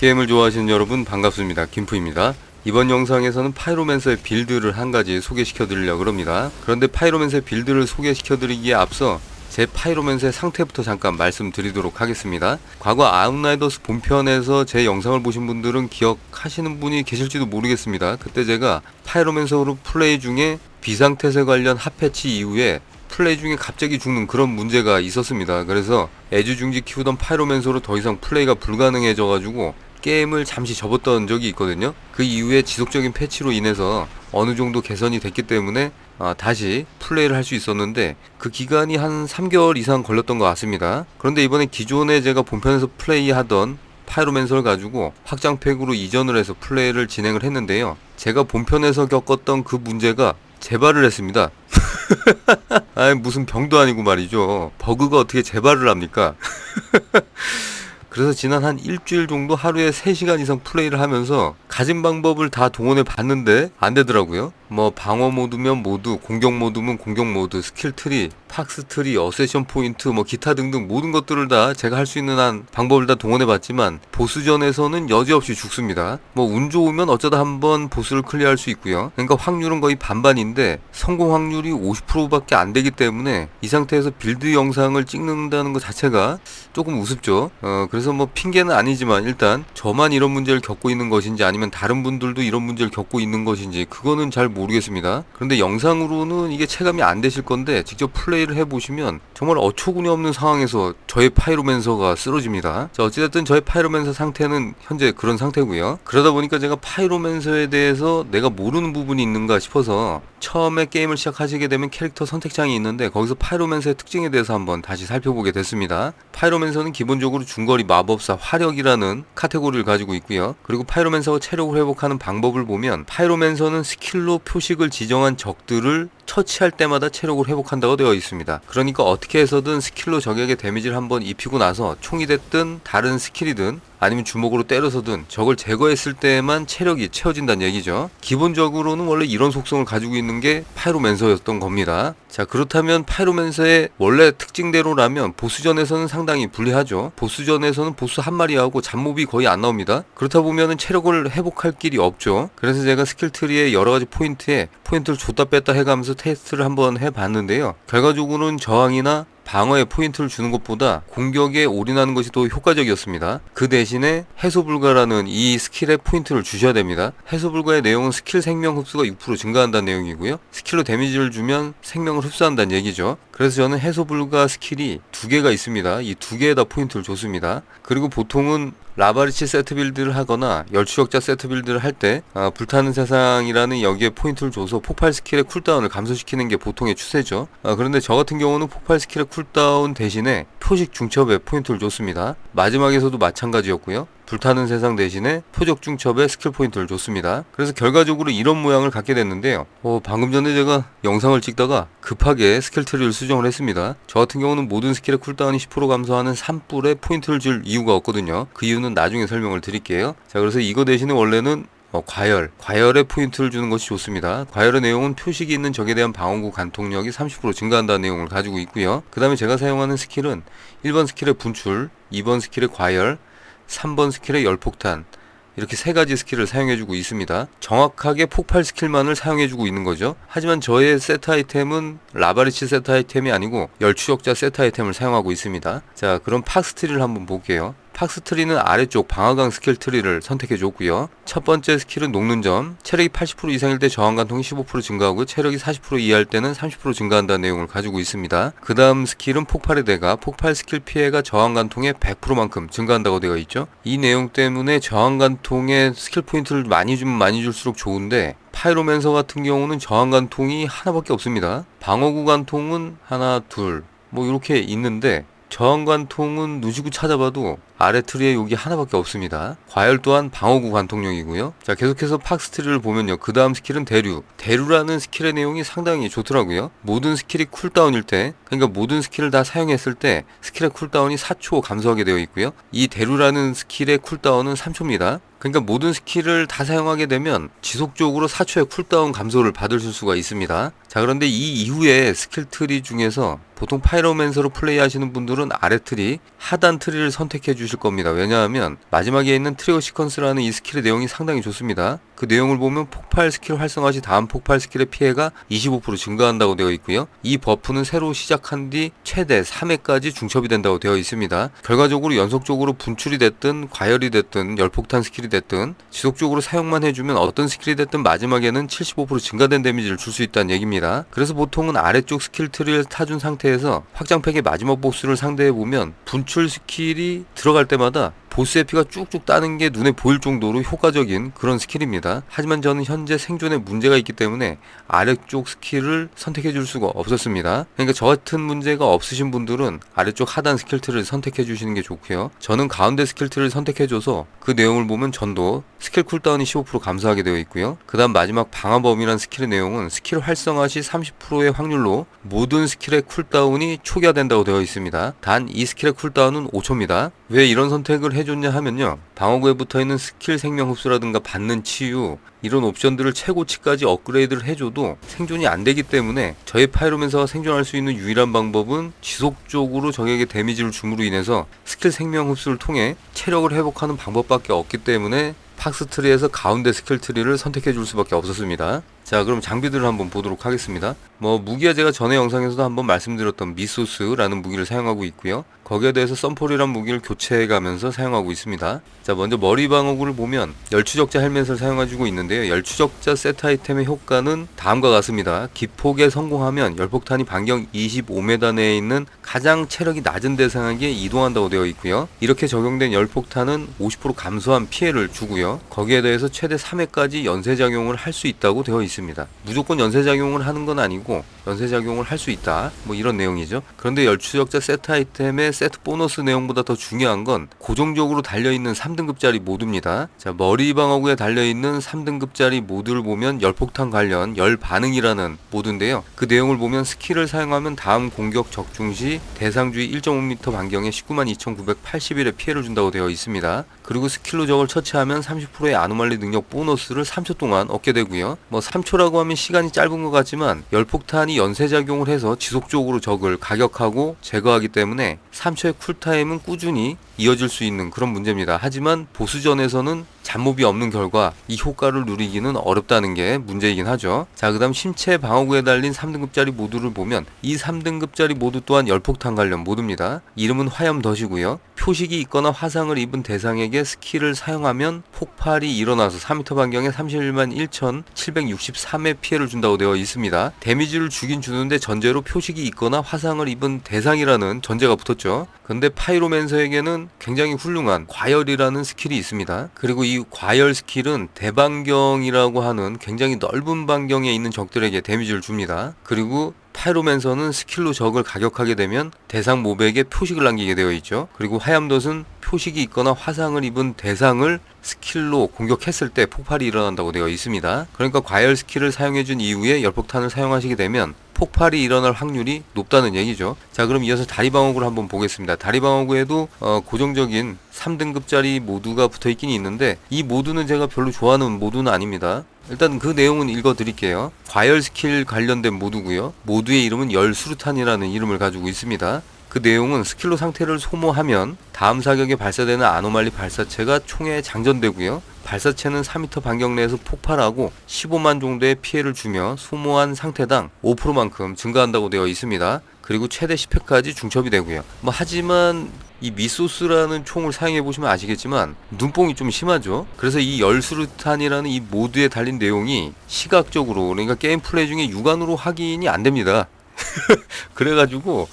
게임을 좋아하시는 여러분 반갑습니다. 김프입니다. 이번 영상에서는 파이로맨서의 빌드를 한 가지 소개시켜 드리려고 합니다. 그런데 파이로맨서의 빌드를 소개시켜 드리기에 앞서 제 파이로맨서의 상태부터 잠깐 말씀드리도록 하겠습니다. 과거 아웃라이더스 본편에서 제 영상을 보신 분들은 기억하시는 분이 계실지도 모르겠습니다. 그때 제가 파이로맨서로 플레이 중에 비상태세 관련 핫패치 이후에 플레이 중에 갑자기 죽는 그런 문제가 있었습니다. 그래서 애주중지 키우던 파이로맨서로 더 이상 플레이가 불가능해져가지고 게임을 잠시 접었던 적이 있거든요. 그 이후에 지속적인 패치로 인해서 어느 정도 개선이 됐기 때문에 아, 다시 플레이를 할 수 있었는데 그 기간이 한 3개월 이상 걸렸던 것 같습니다. 그런데 이번에 기존에 제가 본편에서 플레이하던 파이로맨서를 가지고 확장팩으로 이전을 해서 플레이를 진행을 했는데요. 제가 본편에서 겪었던 그 문제가 재발을 했습니다. 아니 무슨 병도 아니고 말이죠. 버그가 어떻게 재발을 합니까? 그래서 지난 한 일주일 정도 하루에 3시간 이상 플레이를 하면서 가진 방법을 다 동원해 봤는데 안 되더라고요. 뭐 방어 모드면 모드, 공격 모드면 공격 모드, 스킬 트리, 팍스 트리, 어세션 포인트, 뭐 기타 등등 모든 것들을 다 제가 할 수 있는 한 방법을 다 동원해 봤지만 보스전에서는 여지없이 죽습니다. 뭐 운 좋으면 어쩌다 한번 보스를 클리어할 수 있고요. 그러니까 확률은 거의 반반인데 성공 확률이 50%밖에 안 되기 때문에 이 상태에서 빌드 영상을 찍는다는 것 자체가 조금 우습죠. 어, 그래서 뭐 핑계는 아니지만 일단 저만 이런 문제를 겪고 있는 것인지 아니면 다른 분들도 이런 문제를 겪고 있는 것인지 그거는 잘 모르겠 습니다. 그런데 영상으로는 이게 체감이 안 되실 건데 직접 플레이를 해보시면 정말 어처구니 없는 상황에서 저의 파이로맨서가 쓰러집니다. 자, 어찌됐든 저의 파이로맨서 상태는 현재 그런 상태고요. 그러다 보니까 제가 파이로맨서에 대해서 내가 모르는 부분이 있는가 싶어서 처음에 게임을 시작하시게 되면 캐릭터 선택창이 있는데 거기서 파이로맨서의 특징에 대해서 한번 다시 살펴보게 됐습니다. 파이로맨서는 기본적으로 중거리 마법사 화력이라는 카테고리를 가지고 있고요. 그리고 파이로맨서가 체력을 회복하는 방법을 보면 파이로맨서는 스킬로 표식을 지정한 적들을 처치할 때마다 체력을 회복한다고 되어 있습니다. 그러니까 어떻게 해서든 스킬로 적에게 데미지를 한번 입히고 나서 총이 됐든 다른 스킬이든 아니면 주먹으로 때려서든 적을 제거했을 때만 체력이 채워진다는 얘기죠. 기본적으로는 원래 이런 속성을 가지고 있는 게 파이로맨서였던 겁니다. 자 그렇다면 파이로맨서의 원래 특징대로라면 보스전에서는 상당히 불리하죠. 보스전에서는 보스 한 마리하고 잡몹이 거의 안 나옵니다. 그렇다 보면은 체력을 회복할 길이 없죠. 그래서 제가 스킬 트리의 여러 가지 포인트에 포인트를 줬다 뺐다 해가면서 테스트를 한번 해봤는데요. 결과적으로는 저항이나 방어에 포인트를 주는 것보다 공격에 올인하는 것이 더 효과적이었습니다. 그 대신에 해소 불가라는 이 스킬에 포인트를 주셔야 됩니다. 해소 불가의 내용은 스킬 생명 흡수가 6% 증가한다는 내용이고요. 스킬로 데미지를 주면 생명을 흡수한다는 얘기죠. 그래서 저는 해소 불가 스킬이 두 개가 있습니다. 이 두 개에다 포인트를 줬습니다. 그리고 보통은 라바리치 세트 빌드를 하거나 열추적자 세트 빌드를 할때 아, 불타는 세상이라는 여기에 포인트를 줘서 폭발 스킬의 쿨다운을 감소시키는 게 보통의 추세죠. 아, 그런데 저 같은 경우는 폭발 스킬의 쿨다운 대신에 표식 중첩에 포인트를 줬습니다. 마지막에서도 마찬가지였고요. 불타는 세상 대신에 표적 중첩에 스킬 포인트를 줬습니다. 그래서 결과적으로 이런 모양을 갖게 됐는데요. 어, 방금 전에 제가 영상을 찍다가 급하게 스킬 트리를 수정을 했습니다. 저 같은 경우는 모든 스킬의 쿨다운이 10% 감소하는 산불에 포인트를 줄 이유가 없거든요. 그 이유는 나중에 설명을 드릴게요. 자, 그래서 이거 대신에 원래는 어, 과열, 과열에 포인트를 주는 것이 좋습니다. 과열의 내용은 표식이 있는 적에 대한 방어구 간통력이 30% 증가한다는 내용을 가지고 있고요. 그 다음에 제가 사용하는 스킬은 1번 스킬의 분출, 2번 스킬의 과열, 3번 스킬의 열폭탄 이렇게 세 가지 스킬을 사용해주고 있습니다. 정확하게 폭발 스킬만을 사용해주고 있는 거죠. 하지만 저의 세트 아이템은 라바리치 세트 아이템이 아니고 열추적자 세트 아이템을 사용하고 있습니다. 자, 그럼 팍스트리를 한번 볼게요. 팍스 트리는 아래쪽 방어강 스킬 트리를 선택해 줬고요. 첫 번째 스킬은 녹는 점. 체력이 80% 이상일 때 저항 간통이 15% 증가하고 체력이 40% 이하일 때는 30% 증가한다는 내용을 가지고 있습니다. 그 다음 스킬은 폭발의 대가. 폭발 스킬 피해가 저항 간통의 100%만큼 증가한다고 되어 있죠. 이 내용 때문에 저항 간통에 스킬 포인트를 많이 주면 많이 줄수록 좋은데 파이로맨서 같은 경우는 저항 간통이 하나밖에 없습니다. 방어구 간통은 하나, 둘, 뭐 이렇게 있는데 저항관통은 누지고 찾아봐도 아래 트리에 여기 하나밖에 없습니다. 과열 또한 방어구 관통용이고요. 자 계속해서 팍스트리를 보면요. 그 다음 스킬은 대류. 대류라는 스킬의 내용이 상당히 좋더라고요. 모든 스킬이 쿨다운일 때 그러니까 모든 스킬을 다 사용했을 때 스킬의 쿨다운이 4초 감소하게 되어 있고요. 이 대류라는 스킬의 쿨다운은 3초입니다. 그러니까 모든 스킬을 다 사용하게 되면 지속적으로 4초의 쿨다운 감소를 받을 수가 있습니다. 자 그런데 이 이후에 스킬 트리 중에서 보통 파이로맨서로 플레이하시는 분들은 아래 트리, 하단 트리를 선택해 주실 겁니다. 왜냐하면 마지막에 있는 트리거 시퀀스라는 이 스킬의 내용이 상당히 좋습니다. 그 내용을 보면 폭발 스킬 활성화 시 다음 폭발 스킬의 피해가 25% 증가한다고 되어 있고요. 이 버프는 새로 시작한 뒤 최대 3회까지 중첩이 된다고 되어 있습니다. 결과적으로 연속적으로 분출이 됐든 과열이 됐든 열폭탄 스킬이 됐든 지속적으로 사용만 해주면 어떤 스킬이 됐든 마지막에는 75% 증가된 데미지를 줄 수 있다는 얘기입니다. 그래서 보통은 아래쪽 스킬 트리를 타준 상태에 서 확장팩의 마지막 보스를 상대해 보면 분출 스킬이 들어갈 때마다 보스의 피가 쭉쭉 따는 게 눈에 보일 정도로 효과적인 그런 스킬입니다. 하지만 저는 현재 생존에 문제가 있기 때문에 아래쪽 스킬을 선택해 줄 수가 없었습니다. 그러니까 저 같은 문제가 없으신 분들은 아래쪽 하단 스킬트를 선택해 주시는 게 좋고요. 저는 가운데 스킬트를 선택해 줘서 그 내용을 보면 전도 스킬 쿨다운이 15% 감소하게 되어 있고요. 그 다음 마지막 방어범이란 스킬의 내용은 스킬 활성화 시 30%의 확률로 모든 스킬의 쿨다운이 초기화된다고 되어 있습니다. 단 이 스킬의 쿨다운은 5초입니다. 왜 이런 선택을 해 줬냐 하면요. 방어구에 붙어 있는 스킬 생명 흡수라든가 받는 치유 이런 옵션들을 최고치까지 업그레이드를 해줘도 생존이 안 되기 때문에 저의 파이로면서가 생존할 수 있는 유일한 방법은 지속적으로 적에게 데미지를 줌으로 인해서 스킬 생명 흡수를 통해 체력을 회복하는 방법밖에 없기 때문에 팍스 트리에서 가운데 스킬 트리를 선택해 줄 수밖에 없었습니다. 자, 그럼 장비들을 한번 보도록 하겠습니다. 뭐 무기야 제가 전에 영상에서도 한번 말씀드렸던 미소스라는 무기를 사용하고 있고요. 거기에 대해서 썬폴이란 무기를 교체해 가면서 사용하고 있습니다. 자, 먼저 머리 방어구를 보면 열추적자 헬멧을 사용해주고 있는데요. 열추적자 세트 아이템의 효과는 다음과 같습니다. 기폭에 성공하면 열폭탄이 반경 25m 내에 있는 가장 체력이 낮은 대상에게 이동한다고 되어 있고요. 이렇게 적용된 열폭탄은 50% 감소한 피해를 주고요. 거기에 대해서 최대 3회까지 연쇄작용을 할 수 있다고 되어 있습니다. 무조건 연쇄작용을 하는 건 아니고 연쇄작용을 할 수 있다. 뭐 이런 내용이죠. 그런데 열추적자 세트 아이템의 세트 보너스 내용보다 더 중요한 건 고정적으로 달려있는 3등급짜리 모드입니다. 자, 머리 방어구에 달려있는 3등급짜리 모드를 보면 열폭탄 관련 열 반응이라는 모드인데요. 그 내용을 보면 스킬을 사용하면 다음 공격 적중 시 대상 주위 1.5m 반경에 192,981의 피해를 준다고 되어 있습니다. 그리고 스킬로 적을 처치하면 30%의 아노말리 능력 보너스를 3초 동안 얻게 되고요. 뭐 3초라고 하면 시간이 짧은 것 같지만 열폭탄이 연쇄작용을 해서 지속적으로 적을 가격하고 제거하기 때문에 3초의 쿨타임은 꾸준히 이어질 수 있는 그런 문제입니다. 하지만 보스전에서는 잡몹이 없는 결과 이 효과를 누리기는 어렵다는 게 문제이긴 하죠. 자, 그 다음 신체 방어구에 달린 3등급짜리 모드를 보면 이 3등급짜리 모드 또한 열폭탄 관련 모드입니다. 이름은 화염덫이고요. 표식이 있거나 화상을 입은 대상에게 스킬을 사용하면 폭발이 일어나서 4m 반경에 31만 1,763의 피해를 준다고 되어 있습니다. 데미지를 주긴 주는데 전제로 표식이 있거나 화상을 입은 대상이라는 전제가 붙었죠. 근데 파이로맨서에게는 굉장히 훌륭한 과열이라는 스킬이 있습니다. 그리고 이 과열 스킬은 대반경이라고 하는 굉장히 넓은 반경에 있는 적들에게 데미지를 줍니다. 그리고 파이로맨서는 스킬로 적을 가격하게 되면 대상 모백에 표식을 남기게 되어 있죠. 그리고 화염덫은 표식이 있거나 화상을 입은 대상을 스킬로 공격했을 때 폭발이 일어난다고 되어 있습니다. 그러니까 과열 스킬을 사용해준 이후에 열폭탄을 사용하시게 되면 폭발이 일어날 확률이 높다는 얘기죠. 자, 그럼 이어서 다리 방어구를 한번 보겠습니다. 다리 방어구에도 어, 고정적인 3등급짜리 모드가 붙어 있긴 있는데 이 모드는 제가 별로 좋아하는 모드는 아닙니다. 일단 그 내용은 읽어 드릴게요. 과열 스킬 관련된 모드고요. 모드의 이름은 열수류탄이라는 이름을 가지고 있습니다. 그 내용은 스킬로 상태를 소모하면 다음 사격에 발사되는 아노말리 발사체가 총에 장전되고요. 발사체는 4m 반경 내에서 폭발하고 15만 정도의 피해를 주며 소모한 상태당 5%만큼 증가한다고 되어 있습니다. 그리고 최대 10회까지 중첩이 되고요. 뭐 하지만 이 미소스라는 총을 사용해 보시면 아시겠지만 눈뽕이 좀 심하죠. 그래서 이 열수류탄이라는 이 모드에 달린 내용이 시각적으로 그러니까 게임 플레이 중에 육안으로 확인이 안 됩니다. 그래가지고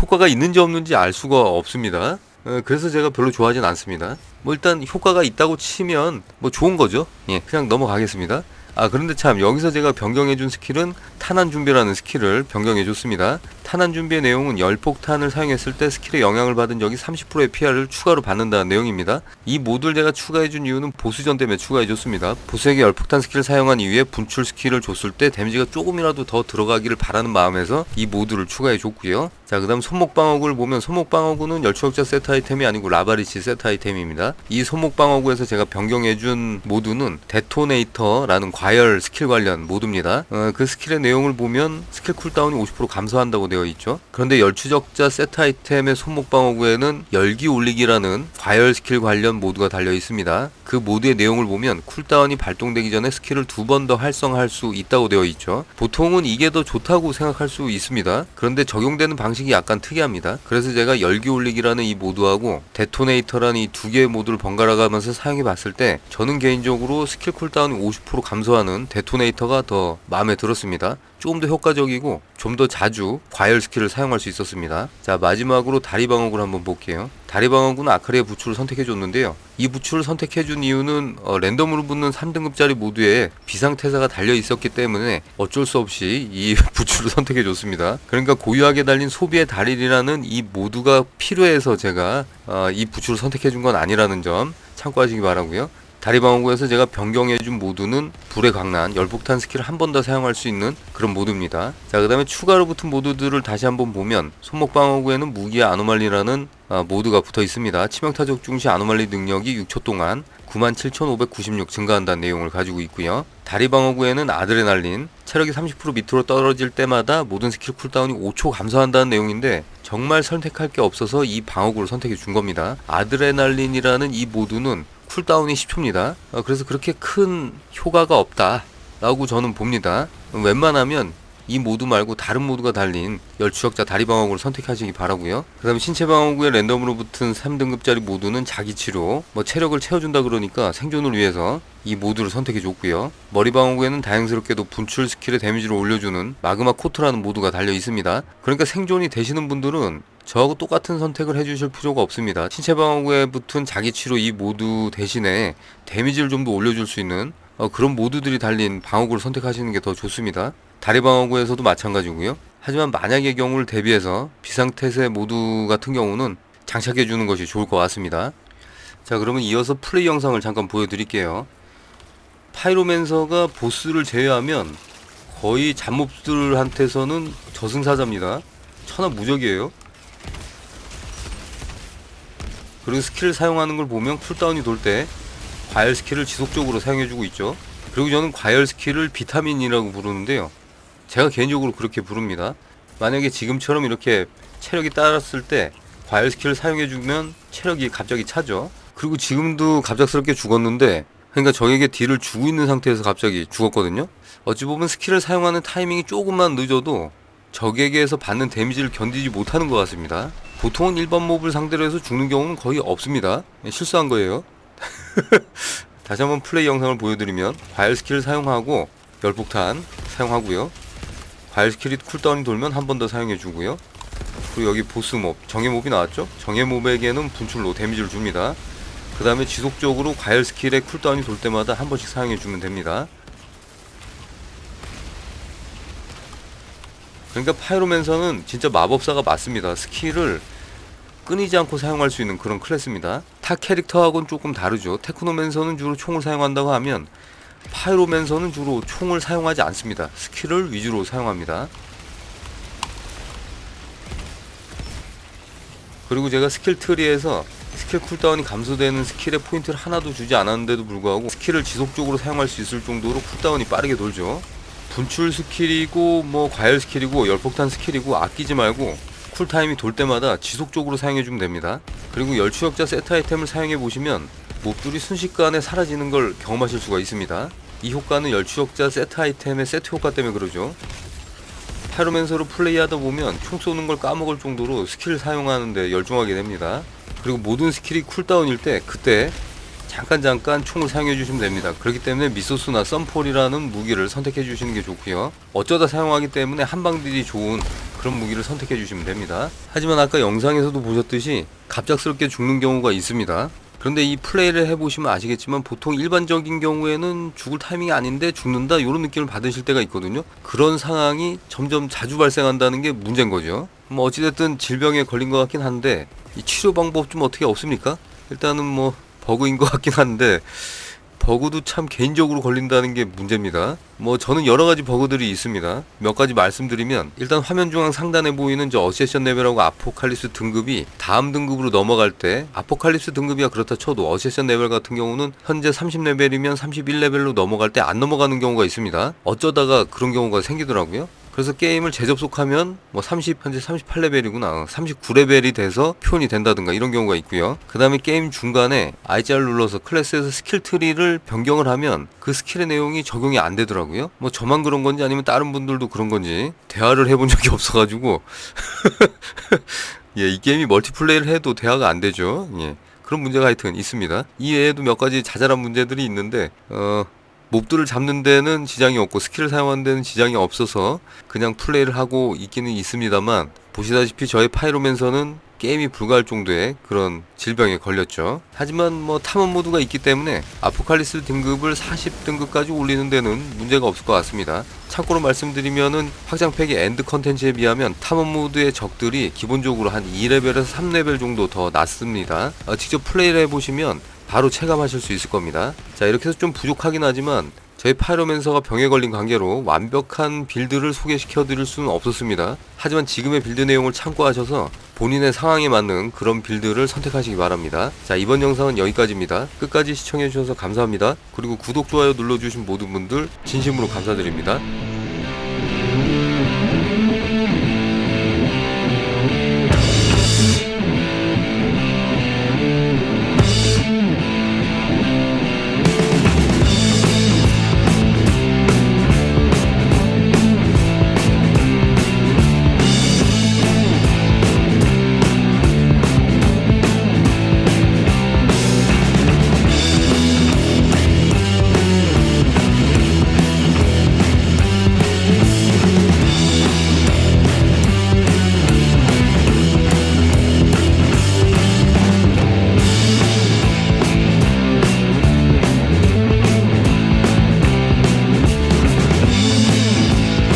효과가 있는지 없는지 알 수가 없습니다. 어, 그래서 제가 별로 좋아하진 않습니다. 뭐 일단 효과가 있다고 치면 뭐 좋은 거죠. 예, 그냥 넘어가겠습니다. 아 그런데 참 여기서 제가 변경해준 스킬은 탄환 준비라는 스킬을 변경해줬습니다. 탄환 준비의 내용은 열폭탄을 사용했을 때 스킬에 영향을 받은 적이 30%의 피해를 추가로 받는다는 내용입니다. 이 모드를 제가 추가해준 이유는 보스전 때문에 추가해줬습니다. 보스에게 열폭탄 스킬을 사용한 이후에 분출 스킬을 줬을 때 데미지가 조금이라도 더 들어가기를 바라는 마음에서 이 모드를 추가해줬고요. 자, 그 다음 손목방어구를 보면 손목방어구는 열추적자 세트 아이템이 아니고 라바리치 세트 아이템입니다. 이 손목방어구에서 제가 변경해준 모드는 데토네이터라는 과열 스킬 관련 모드입니다. 어, 그 스킬의 내용을 보면 스킬 쿨다운이 50% 감소한다고 되어 있죠. 그런데 열추적자 세트 아이템의 손목방어구에는 열기 올리기라는 과열 스킬 관련 모드가 달려 있습니다. 그 모드의 내용을 보면 쿨다운이 발동되기 전에 스킬을 두 번 더 활성화할 수 있다고 되어 있죠. 보통은 이게 더 좋다고 생각할 수 있습니다. 그런데 적용되는 방식 이 약간 특이합니다. 그래서 제가 열기 올리기라는 이 모드하고 데토네이터라는 이 두 개의 모드를 번갈아 가면서 사용해 봤을 때 저는 개인적으로 스킬 쿨다운이 50% 감소하는 데토네이터가 더 마음에 들었습니다. 조금 더 효과적이고 좀 더 자주 과열 스킬을 사용할 수 있었습니다. 자 마지막으로 다리 방어구를 한번 볼게요. 다리 방어구는 아카리의 부츠를 선택해 줬는데요. 이 부츠를 선택해 준 이유는 어, 랜덤으로 붙는 3등급짜리 모드에 비상태사가 달려 있었기 때문에 어쩔 수 없이 이 부츠를 선택해 줬습니다. 그러니까 고유하게 달린 소비의 달인이라는 이 모두가 필요해서 제가 어, 이 부츠를 선택해 준 건 아니라는 점 참고하시기 바라고요. 다리방어구에서 제가 변경해준 모드는 불의 강난, 열폭탄 스킬을 한 번 더 사용할 수 있는 그런 모드입니다. 자, 그 다음에 추가로 붙은 모드들을 다시 한번 보면 손목방어구에는 무기의 아노말리라는 아, 모드가 붙어 있습니다. 치명타적 중시 아노말리 능력이 6초 동안 97,596 증가한다는 내용을 가지고 있고요. 다리 방어구에는 아드레날린, 체력이 30% 밑으로 떨어질 때마다 모든 스킬 쿨다운이 5초 감소한다는 내용인데 정말 선택할 게 없어서 이 방어구를 선택해 준 겁니다. 아드레날린이라는 이 모드는 쿨다운이 10초입니다. 어, 그래서 그렇게 큰 효과가 없다라고 저는 봅니다. 웬만하면 이 모드 말고 다른 모드가 달린 열추적자 다리 방어구를 선택하시기 바라고요. 그다음에 신체 방어구에 랜덤으로 붙은 3등급짜리 모드는 자기 치료, 뭐 체력을 채워준다 그러니까 생존을 위해서 이 모드를 선택해 줬고요. 머리 방어구에는 다행스럽게도 분출 스킬의 데미지를 올려주는 마그마 코트라는 모드가 달려 있습니다. 그러니까 생존이 되시는 분들은 저하고 똑같은 선택을 해주실 필요가 없습니다. 신체 방어구에 붙은 자기 치료 이 모드 대신에 데미지를 좀 더 올려줄 수 있는 어, 그런 모드들이 달린 방어구를 선택하시는 게 더 좋습니다. 다리 방어구에서도 마찬가지고요. 하지만 만약의 경우를 대비해서 비상태세 모드 같은 경우는 장착해 주는 것이 좋을 것 같습니다. 자 그러면 이어서 플레이 영상을 잠깐 보여드릴게요. 파이로맨서가 보스를 제외하면 거의 잡몹들한테서는 저승사자입니다. 천하 무적이에요. 그리고 스킬을 사용하는 걸 보면 쿨다운이 돌 때 과열 스킬을 지속적으로 사용해주고 있죠. 그리고 저는 과열 스킬을 비타민이라고 부르는데요. 제가 개인적으로 그렇게 부릅니다. 만약에 지금처럼 이렇게 체력이 따랐을 때 과열 스킬을 사용해주면 체력이 갑자기 차죠. 그리고 지금도 갑작스럽게 죽었는데 그러니까 저에게 딜을 주고 있는 상태에서 갑자기 죽었거든요. 어찌 보면 스킬을 사용하는 타이밍이 조금만 늦어도 적에게서 받는 데미지를 견디지 못하는 것 같습니다. 보통은 일반 몹을 상대로 해서 죽는 경우는 거의 없습니다. 실수한 거예요. 다시 한번 플레이 영상을 보여드리면 과열 스킬을 사용하고 열폭탄 사용하고요. 과열 스킬이 쿨다운이 돌면 한 번 더 사용해 주고요. 그리고 여기 보스 몹, 정예 몹이 나왔죠? 정예 몹에게는 분출로 데미지를 줍니다. 그 다음에 지속적으로 과열 스킬의 쿨다운이 돌 때마다 한 번씩 사용해 주면 됩니다. 그러니까 파이로맨서는 진짜 마법사가 맞습니다. 스킬을 끊이지 않고 사용할 수 있는 그런 클래스입니다. 타 캐릭터하고는 조금 다르죠. 테크노맨서는 주로 총을 사용한다고 하면 파이로맨서는 주로 총을 사용하지 않습니다. 스킬을 위주로 사용합니다. 그리고 제가 스킬 트리에서 스킬 쿨다운이 감소되는 스킬의 포인트를 하나도 주지 않았는데도 불구하고 스킬을 지속적으로 사용할 수 있을 정도로 쿨다운이 빠르게 돌죠. 분출 스킬이고 뭐 과열 스킬이고 열폭탄 스킬이고 아끼지 말고 쿨타임이 돌 때마다 지속적으로 사용해주면 됩니다. 그리고 열추적자 세트 아이템을 사용해 보시면 몹들이 순식간에 사라지는 걸 경험하실 수가 있습니다. 이 효과는 열추적자 세트 아이템의 세트 효과 때문에 그러죠. 파이로맨서로 플레이하다 보면 총 쏘는 걸 까먹을 정도로 스킬을 사용하는데 열중하게 됩니다. 그리고 모든 스킬이 쿨다운일 때 그때 잠깐 잠깐 총을 사용해 주시면 됩니다. 그렇기 때문에 미소스나 썬폴이라는 무기를 선택해 주시는 게 좋고요. 어쩌다 사용하기 때문에 한방들이 좋은 그런 무기를 선택해 주시면 됩니다. 하지만 아까 영상에서도 보셨듯이 갑작스럽게 죽는 경우가 있습니다. 그런데 이 플레이를 해보시면 아시겠지만 보통 일반적인 경우에는 죽을 타이밍이 아닌데 죽는다 이런 느낌을 받으실 때가 있거든요. 그런 상황이 점점 자주 발생한다는 게 문제인 거죠. 뭐 어찌됐든 질병에 걸린 것 같긴 한데 이 치료 방법 좀 어떻게 없습니까? 일단은 뭐 버그인 것 같긴 한데 버그도 참 개인적으로 걸린다는 게 문제입니다. 뭐 저는 여러 가지 버그들이 있습니다. 몇 가지 말씀드리면 일단 화면 중앙 상단에 보이는 저 어세션 레벨하고 아포칼립스 등급이 다음 등급으로 넘어갈 때 아포칼립스 등급이야 그렇다 쳐도 어세션 레벨 같은 경우는 현재 30레벨이면 31레벨로 넘어갈 때 안 넘어가는 경우가 있습니다. 어쩌다가 그런 경우가 생기더라고요. 그래서 게임을 재접속하면 뭐 30, 현재 38레벨이구나. 39레벨이 돼서 표현이 된다든가 이런 경우가 있고요. 그 다음에 게임 중간에 I자를 눌러서 클래스에서 스킬 트리를 변경을 하면 그 스킬의 내용이 적용이 안 되더라고요. 뭐 저만 그런 건지 아니면 다른 분들도 그런 건지 대화를 해본 적이 없어가지고 예, 이 게임이 멀티플레이를 해도 대화가 안 되죠. 예. 그런 문제가 하여튼 있습니다. 이 외에도 몇 가지 자잘한 문제들이 있는데, 어, 몹들을 잡는 데는 지장이 없고 스킬을 사용하는 데는 지장이 없어서 그냥 플레이를 하고 있기는 있습니다만 보시다시피 저의 파이로맨서는 게임이 불가할 정도의 그런 질병에 걸렸죠. 하지만 뭐 탐험 모드가 있기 때문에 아포칼리스 등급을 40등급까지 올리는 데는 문제가 없을 것 같습니다. 참고로 말씀드리면은 확장팩의 엔드 컨텐츠에 비하면 탐험 모드의 적들이 기본적으로 한 2레벨에서 3레벨 정도 더 낮습니다. 어, 직접 플레이를 해보시면 바로 체감하실 수 있을 겁니다. 자 이렇게 해서 좀 부족하긴 하지만 저희 파이로맨서가 병에 걸린 관계로 완벽한 빌드를 소개시켜 드릴 수는 없었습니다. 하지만 지금의 빌드 내용을 참고하셔서 본인의 상황에 맞는 그런 빌드를 선택하시기 바랍니다. 자 이번 영상은 여기까지입니다. 끝까지 시청해 주셔서 감사합니다. 그리고 구독, 좋아요 눌러주신 모든 분들 진심으로 감사드립니다.